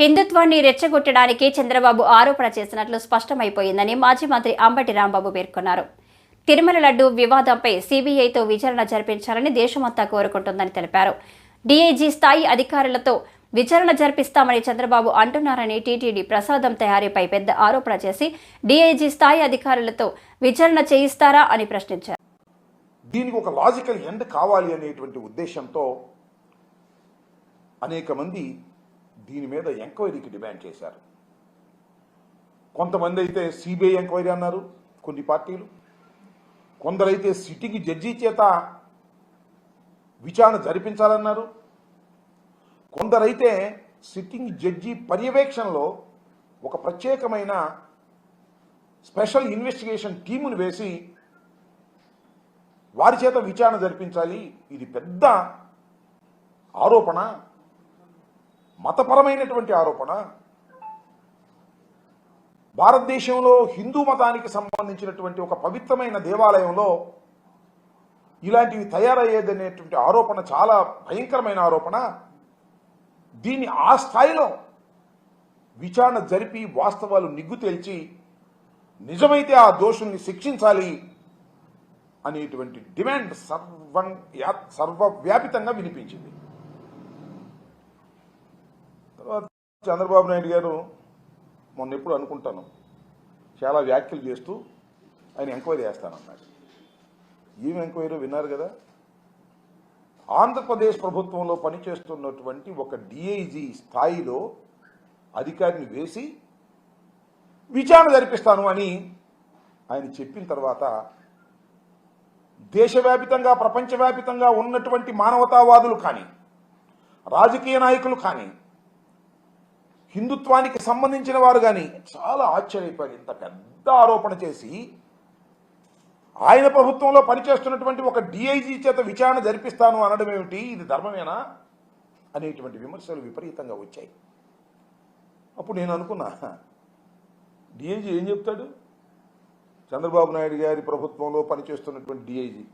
హిందుత్వాన్ని రెచ్చగొట్టడానికి చంద్రబాబు ఆరోపణ చేసినట్లు స్పష్టమైపోయిందని మాజీ మంత్రి అంబటి రాంబాబు పేర్కొన్నారు. తిరుమల లడ్డు వివాదంపై సీబీఐతో విచారణ జరిపించాలని దేశమంతా కోరుకుంటుందని తెలిపారు. డీఐజీ స్థాయి అధికారులతో విచారణ జరిపిస్తామని చంద్రబాబు అంటున్నారని టీటీడీ ప్రసాదం తయారీపై పెద్ద ఆరోపణ చేసి డీఐజీ స్థాయి అధికారులతో విచారణ చేయిస్తారా అని ప్రశ్నించారు. దీనికి ఒక లాజికల్ ఎండ్ కావాలి అనేటువంటి ఉద్దేశంతో అనేక మంది దీని మీద ఎంక్వైరీకి డిమాండ్ చేశారు. కొంతమంది అయితే సిబిఐ ఎంక్వైరీ అన్నారు కొన్ని పార్టీలు. కొందరైతే సిట్టింగ్ జడ్జి చేత విచారణ జరిపించాలన్నారు. కొందరైతే సిట్టింగ్ జడ్జి పర్యవేక్షణలో ఒక ప్రత్యేకమైన స్పెషల్ ఇన్వెస్టిగేషన్ టీమును వేసి వారి చేత విచారణ జరిపించాలి. ఇది పెద్ద ఆరోపణ. మతపరమైనటువంటి ఆరోపణ. భారతదేశంలో హిందూ మతానికి సంబంధించినటువంటి ఒక పవిత్రమైన దేవాలయంలో ఇలాంటివి తయారయ్యేదనేటువంటి ఆరోపణ చాలా భయంకరమైన ఆరోపణ. దీన్ని ఆ స్థాయిలో విచారణ జరిపి వాస్తవాలు నిగ్గు తేల్చి నిజమైతే ఆ దోషుల్ని శిక్షించాలి అనేటువంటి డిమాండ్ సర్వం సర్వవ్యాపితంగా వినిపించింది తర్వాత చంద్రబాబు నాయుడు గారు మొన్న ఎప్పుడు అనుకుంటాను చాలా వ్యాఖ్యలు చేస్తూ ఆయన ఎంక్వైరీ చేస్తానన్నాడు. ఏం ఎంక్వైరీ విన్నారు కదా? ఆంధ్రప్రదేశ్ ప్రభుత్వంలో పనిచేస్తున్నటువంటి ఒక డిఐజీ స్థాయిలో అధికారిని వేసి విచారణ జరిపిస్తాను అని ఆయన చెప్పిన తర్వాత దేశవ్యాపితంగా ప్రపంచవ్యాపితంగా ఉన్నటువంటి మానవతావాదులు కానీ రాజకీయ నాయకులు కానీ హిందుత్వానికి సంబంధించిన వారు కానీ చాలా ఆశ్చర్యపోయారు. ఇంత పెద్ద ఆరోపణ చేసి ఆయన ప్రభుత్వంలో పనిచేస్తున్నటువంటి ఒక డిఐజీ చేత విచారణ జరిపిస్తాను అనడం ఏమిటి? ఇది ధర్మమేనా? అనేటువంటి విమర్శలు విపరీతంగా వచ్చాయి. అప్పుడు నేను అనుకున్నా డిఐజీ ఏం చెప్తాడు? చంద్రబాబు నాయుడు గారి ప్రభుత్వంలో పనిచేస్తున్నటువంటి డిఐజీ